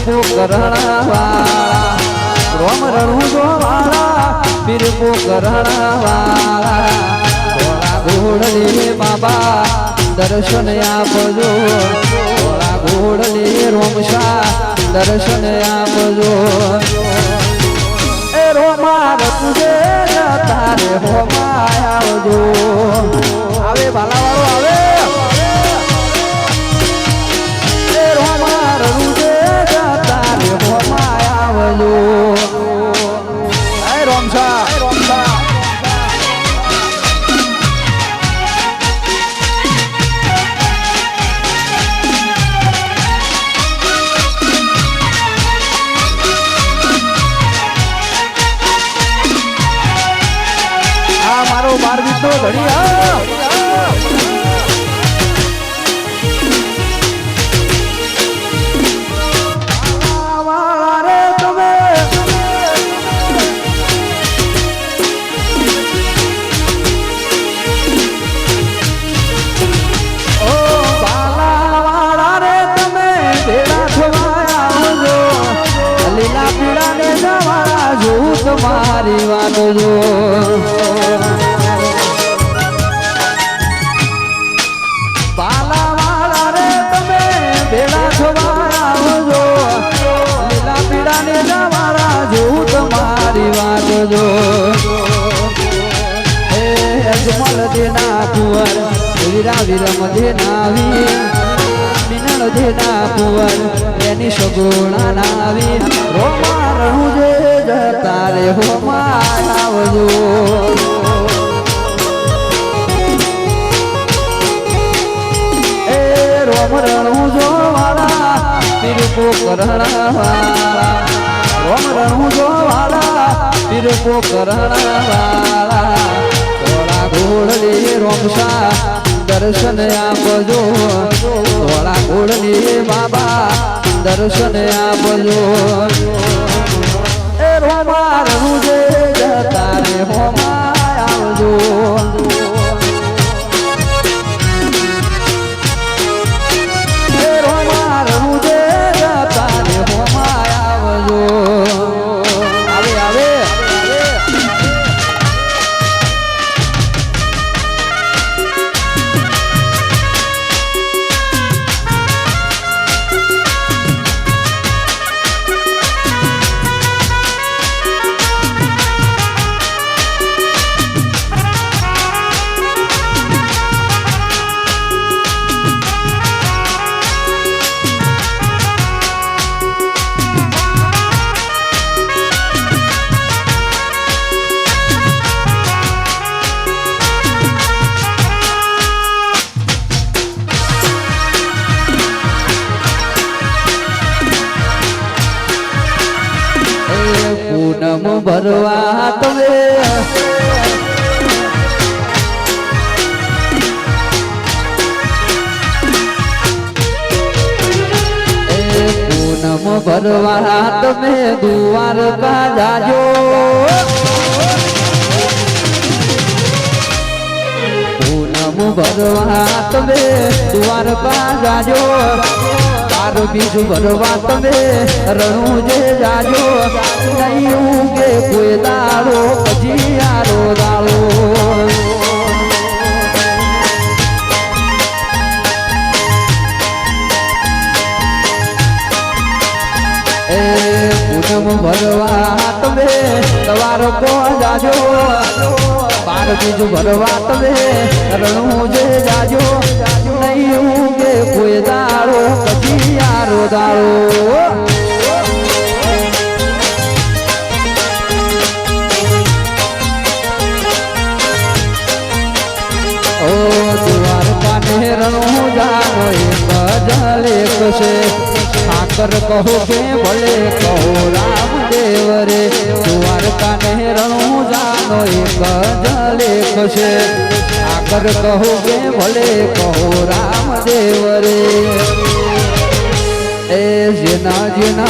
કરણવાળા રોમ રણું જોવાળા વાળા પીરપો કરણવાળા ધોળા ઘોડલે બાબા દર્શન આપજો ઘોડલે રોમશા દર્શન આપજો રોમા રતુજે ને જવાળા જોઉં તમારી વાતો જો. દેના કુંવર, વીરા વિરમ દેના વીર મિનળ દેના કુંવર, એની સગુણા નાવી. રોમા રણું જે જતા રે હોમા રોમ રણું જો વાળા પીરપો કરણા વાળા વાળા ધોળા રોમસા દર્શન આપજો. ધોળા ગોળની બાબા દર્શન આપજો. એ રોમા. પૂનમ ભરવા તમે. પૂનમ ભરવા તમે દ્વારકા જાજો. પૂનમ ભરવા તમે દ્વારકા જાજો. તાર બીજું ભરવા તમે રણું જે જાજો, નહીં ઉગે કોઈ દાડો, પછી આરો દાડો. એ પૂનમ ભરવા તમે સવાર કો જાજો? બાર બીજું ભરવા તમે રણું જે જાજો, નહીં ઉગે કોઈ દાડો જલ એક છે. ઠાકર કહો કે ભલે કહો રામદેવ રે દ્વારકા ને રણું જાનો એક જલેખ છે. ઠાકર કહો કે ભલે કહો રામદેવ રે એ જેના જેના